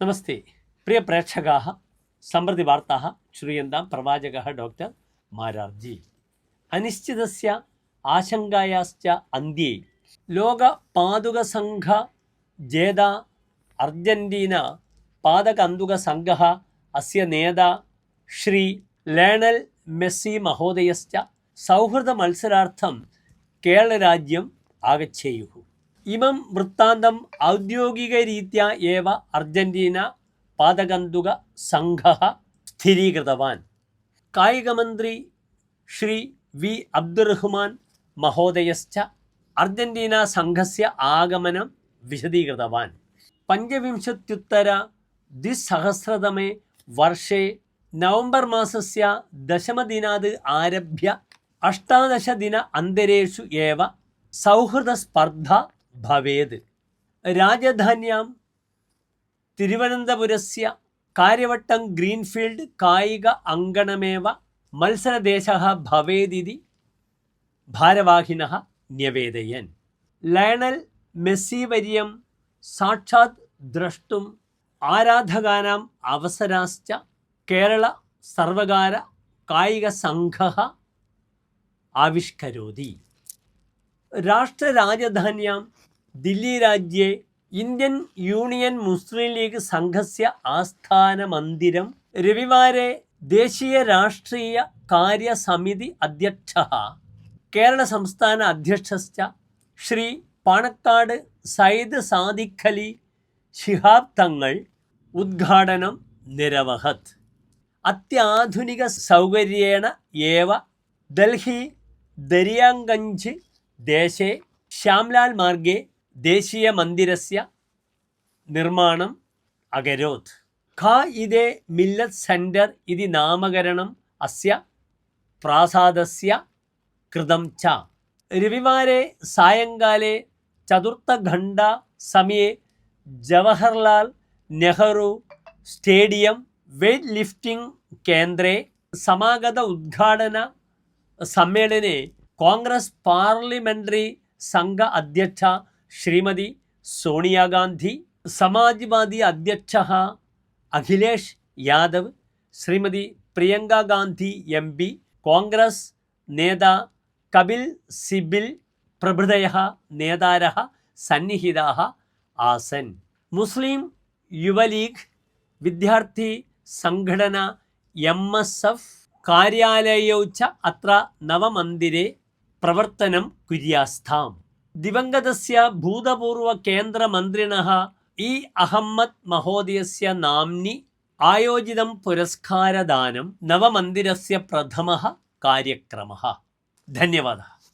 നമസ്തേ. പ്രിയ പ്രേക്ഷകാ സമൃദ്ധി വാർത്താ ശ്രൂയന്താം പ്രവാചക ഡോക്ടർ മാരാർജി. അനിശ്ചിതസ്യ ആശങ്കയാശ്ച അന്ത്യേ. ലോക പാതുക സംഘ ജേത അർജന്റീന പാതകന്തുക സംഘ അസ്യ നേത ശ്രീ ലേണൽ മെസ്സി മഹോദയശ്ച സൗഹൃദ മത്സരാർത്ഥം കേരളരാജ്യം ആഗച്ഛേയു ഇമം വൃത്താന്തം ഔദ്യോഗിക രീത്യ ഏവ അർജന്റീന പാതകന്തുക സംഘ സ്ഥിരീകൃതവാൻ. കായികമന്ത്രി ശ്രീ വി അബ്ദുറഹ്മാൻ മഹോദയശ്ച അർജന്റീന സംഘസ ആഗമനം വിശദീകൃതവാൻ. പഞ്ചവിംശത്യുത്തര ദ്വിസഹസ്രതമേ വർഷേ നവംബർ മാസസ്യ ദശമദിനാത് ആരഭ്യ. അഷ്ടാദശദിന അന്തരേഷു ഏവ സൗഹൃദസ്പർദ്ധ ഭവേത്. രാജധാന്യം തിരുവനന്തപുരസ്യ കാര്യവട്ടം ഗ്രീൻഫീൽഡ് കായിക അങ്കണമേവ മത്സരദേശ ഭവേദിതി ഭാരവാഹിന ന്യവേദയൻ. ലയണൽ മെസ്സി വര്യം സാക്ഷാത് ദ്രഷ്ടും ആരാധകാനാം അവസരാശ്ച കേരള സർവകാര കായിക സംഘ ആവിഷ്കരോതി. രാഷ്ട്രരാജധാന്യം ദില്ലി രാജ്യേ ഇന്ത്യൻ യൂണിയൻ മുസ്ലിം ലീഗ് സംഘസ്യ ആസ്ഥാന മന്ദിരം. രവിവാരെ ദേശീയ രാഷ്ട്രീയ കാര്യസമിതി അധ്യക്ഷ. കേരള സംസ്ഥാന അധ്യക്ഷ ശ്രീ പാണക്കാട് സയ്യിദ് സാദിഖലി ശിഹാബ് തങ്ങൾ ഉദ്ഘാടനം നിരവഹത്. അത്യാധുനിക സൗകര്യേണ ഏവ. ഡൽഹി ദരിയാങ്കഞ്ച് ദേശേ ശ്യാംലാൽ മാർഗേ മന്ദിരസ്യ നിർമ്മാണം അകരോത് ഖാ ഇതേ മില്ലത് സെന്റർ ഇതി നാമകരണം അസ്യ പ്രാസാദസ്യ കൃതം ച. രവിവാരെ സായങ്കാലെ ചതുർത്ഥഘണ്ട സമയെ Jawaharlal Nehru Stadium weight lifting കേന്ദ്രെ സമാഗത ഉദ്ഘാടന സമ്മേളനെ കോൺഗ്രസ് പാർലമെൻ്ററി സംഘ അധ്യക്ഷ ശ്രീമതി സോണിയാഗാന്ധി സമാജ്വാദി അധ്യക്ഷ അഖിലേഷ് യാദവ് ശ്രീമതി പ്രിയങ്ക ഗാന്ധി എം പി കോൺഗ്രസ് നേതാ കപിൽ സിബിൽ പ്രഭൃതയ നേതാര സന്നിഹിതാ ആസൻ മുസ്ലിം യുവലീഗ് വിദ്യാർത്ഥി സംഘടന എം എസ് എഫ് കാര്യാലയौ च अत्र नवमन्दिरे പ്രവർത്തനം കുര്യാസ്ഥാം. ദിവംഗതസ്യ ഭൂതപൂർവ കേന്ദ്രമന്ത്രിണ ഇ അഹമ്മദ് മഹോദയസ്യ നാംനി ആയോജിതം പുരസ്കാരദാനം നവമന്ദിരസ്യ പ്രഥമ കാര്യക്രമ ധന്യവാദം.